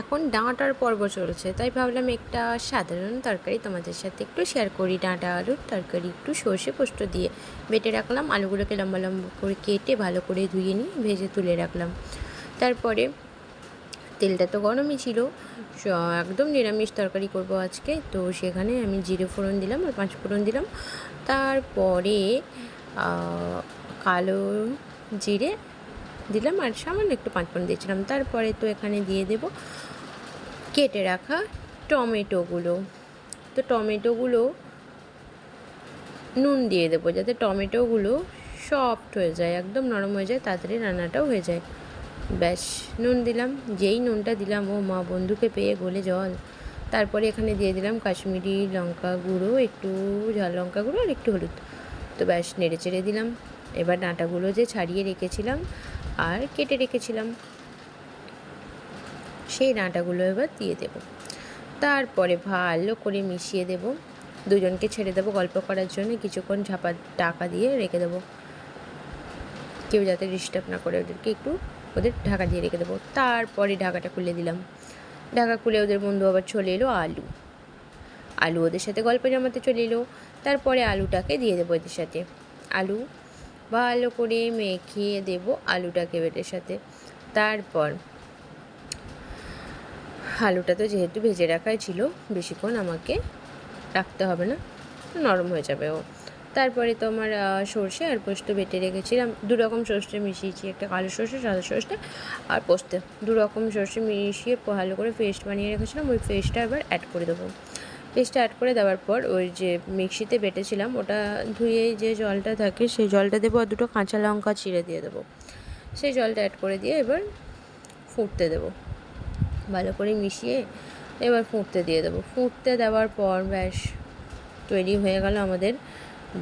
এখন ডাঁটার পর্ব চলছে, তাই ভাবলাম একটা সাধারণ তরকারি তোমাদের সাথে একটু শেয়ার করি। ডাঁটা, আলুর তরকারি, একটু সর্ষে পোস্ত দিয়ে বেটে রাখলাম। আলুগুলোকে লম্বা লম্বা করে কেটে ভালো করে ধুয়ে নিয়ে ভেজে তুলে রাখলাম। তারপরে তেলটা তো গরমই ছিল একদম নিরামিষ তরকারি করব আজকে। তো সেখানে আমি জিরে ফোড়ন দিলাম আর পাঁচ ফোড়ন দিলাম। তারপরে কালো জিরে দিলাম আর সামান্য একটু পাঁচ ফোড়ন দিয়েছিলাম। তারপরে তো এখানে দিয়ে দেব কেটে রাখা টমেটোগুলো। তো টমেটোগুলো নুন দিয়ে দেবো যাতে টমেটোগুলো সফট হয়ে যায়, একদম নরম হয়ে যায়, তাড়াতাড়ি রান্নাটাও হয়ে যায়। ব্যাস, নুন দিলাম। যেই নুনটা দিলাম, ও মা বন্ধুকে পেয়ে গলে জল। তারপরে এখানে দিয়ে দিলাম কাশ্মীরি লঙ্কা গুঁড়ো, একটু ঝাল লঙ্কা গুঁড়ো আর একটু হলুদ। তো ব্যাস, নেড়ে চেড়ে দিলাম। এবার ডাঁটাগুলো যে ছাড়িয়ে রেখেছিলাম আর কেটে রেখেছিলাম। সেই ডাঁটাগুলো এবার দিয়ে দেব। তারপরে ভালো করে মিশিয়ে দেব। দুজনকে ছেড়ে দেবো গল্প করার জন্য। কিছুক্ষণ ঝাপা টাকা দিয়ে রেখে দেবো। কেউ যাতে ডিস্টার্ব না করে ওদেরকে একটু ওদের ঢাকা দিয়ে রেখে দেবো। তারপরে ঢাকাটা খুলে দিলাম। ঢাকা খুলে ওদের বন্ধু আবার চলে এলো আলু। আলু ওদের সাথে গল্প জমাতে চলে এলো। তারপরে আলুটাকে দিয়ে দেবো ওদের সাথে। আলু ভালো করে মেখে দেবো আলুটাকে বেটের সাথে। তারপর আলুটা তো যেহেতু ভেজে রাখাই ছিল, বেশিক্ষণ আমাকে রাখতে হবে না, নরম হয়ে যাবে ও। তারপরে তো আমার সর্ষে আর পোস্ত বেটে রেখেছিলাম। দু রকম সর্ষে মিশিয়েছি, একটা কালো সর্ষে, সাদা সর্ষে আর পোস্ত। দু রকম সর্ষে মিশিয়ে ভালো করে পেস্ট বানিয়ে রেখেছিলাম, ওই পেস্টটা এবার অ্যাড করে দেবো। পেস্টটা অ্যাড করে দেওয়ার পর ওই যে মিক্সিতে বেটেছিলাম, ওটা ধুয়ে যে জলটা থাকে সেই জলটা দেবো আর দুটো কাঁচা লঙ্কা চিড়ে দিয়ে দেবো। সেই জলটা অ্যাড করে দিয়ে এবার ফুটতে দেবো। ভালো করে মিশিয়ে এবার ফুটতে দিয়ে দেবো। ফুটতে দেওয়ার পর ব্যাস, তৈরি হয়ে গেল আমাদের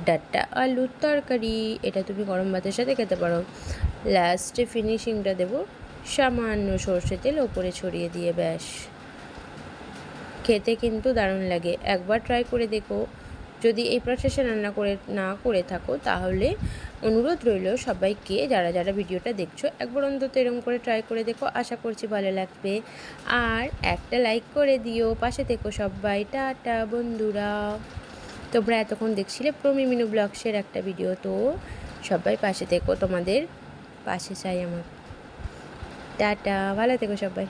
ডাটা আলুর তরকারি, এটা তুমি গরম ভাতের সাথে খেতে পারো। লাস্টে ফিনিশিংটা দেবো সামান্য সর্ষে তেল ওপরে ছড়িয়ে দিয়ে ব্যাস। খেতে কিন্তু দারুণ লাগে। একবার ট্রাই করে দেখো। যদি এই প্রসেসে রান্না করে, না করে থাকো, তাহলে অনুরোধ রইল সবাইকে, যারা যারা ভিডিওটা দেখছ, একবার অন্তত এরকম করে ট্রাই করে দেখো। আশা করছি ভালো লাগবে। আর একটা লাইক করে দিও। পাশে থেকো সবাই। টাটা, বন্ধুরা। তোমরা এতক্ষণ দেখছিলে প্রমি মিনু ব্লগসের একটা ভিডিও তো সবাই পাশে থেকো। তোমাদের পাশে চাই আমার। টাটা। ভালো থেকো সবাই।